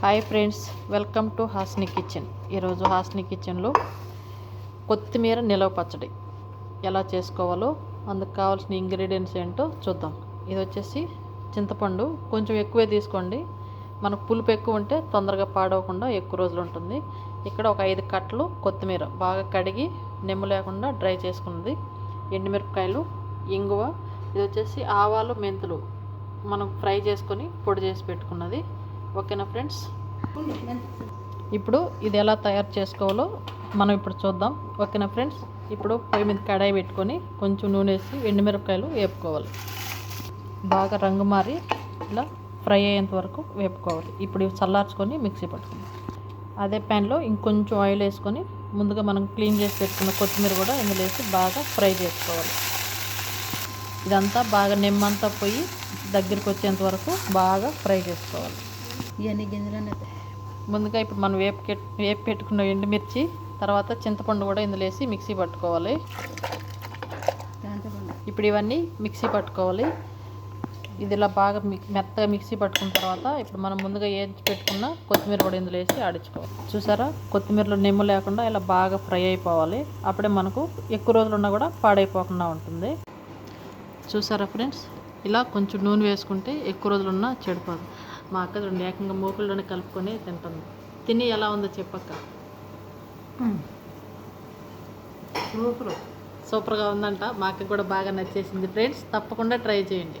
Hi friends welcome to Hasni kitchen. ఈరోజు హాస్ని కిచెన్లో కొత్తిమీర నిలవ పచ్చడి ఎలా చేసుకోవాలో అందుకు కావాల్సిన ఇంగ్రీడియంట్స్ ఏంటో చూద్దాం. ఇది వచ్చేసి చింతపండు కొంచెం ఎక్కువే తీసుకోండి. మనకు పులుపు ఎక్కువ ఉంటే తొందరగా పాడవకుండా ఎక్కువ రోజులు ఉంటుంది. ఇక్కడ ఒక ఐదు కట్టలు కొత్తిమీర బాగా కడిగి నిమ్మ లేకుండా డ్రై చేసుకున్నది. ఎండుమిరపకాయలు ఇంగువ ఇది వచ్చేసి ఆవాలు మెంతులు మనం ఫ్రై చేసుకొని పొడి చేసి పెట్టుకున్నది. ఓకేనా ఫ్రెండ్స్? ఇప్పుడు ఇది ఎలా తయారు చేసుకోవాలో మనం ఇప్పుడు చూద్దాం. ఓకేనా ఫ్రెండ్స్? ఇప్పుడు పొయ్యి మీద కడాయి పెట్టుకొని కొంచెం నూనె వేసి ఎండుమిరపకాయలు వేపుకోవాలి. బాగా రంగు మారి ఇలా ఫ్రై అయ్యేంత వరకు వేపుకోవాలి. ఇప్పుడు ఇవి చల్లార్చుకొని మిక్సీ పట్టుకుందాం. అదే ప్యాన్లో ఇంకొంచెం ఆయిల్ వేసుకొని ముందుగా మనం క్లీన్ చేసి పెట్టుకున్న కొత్తిమీర కూడా ఇందులో వేసి బాగా ఫ్రై చేసుకోవాలి. ఇదంతా బాగా నిమ్మంతా పోయి దగ్గరికి వచ్చేంత వరకు బాగా ఫ్రై చేసుకోవాలి. ఇవన్నీ గింజలు ముందుగా ఇప్పుడు మనం వేపు వేపు పెట్టుకున్న ఎండుమిర్చి తర్వాత చింతపండు కూడా ఇందులో వేసి మిక్సీ పట్టుకోవాలి. ఇప్పుడు ఇవన్నీ మిక్సీ పట్టుకోవాలి. ఇది ఇలా బాగా మెత్తగా మిక్సీ పట్టుకున్న తర్వాత ఇప్పుడు మనం ముందుగా వేయించి పెట్టుకున్న కొత్తిమీర కూడా ఇందులో వేసి ఆడించుకోవాలి. చూసారా? కొత్తిమీరలో నిమ్ము లేకుండా ఇలా బాగా ఫ్రై అయిపోవాలి. అప్పుడే మనకు ఎక్కువ రోజులు ఉన్నా కూడా పాడైపోకుండా ఉంటుంది. చూసారా ఫ్రెండ్స్? ఇలా కొంచెం నూనె వేసుకుంటే ఎక్కువ రోజులు ఉన్నా చెడిపోదు. మా అక్క చూడండి ఏకంగా మూకుల్లోనే కలుపుకొని తింటుంది. తిని ఎలా ఉందో చెప్పక్క. సూపర్. సూపర్గా ఉందంట. మా అక్కకి కూడా బాగా నచ్చేసింది. ఫ్రెండ్స్ తప్పకుండా ట్రై చేయండి.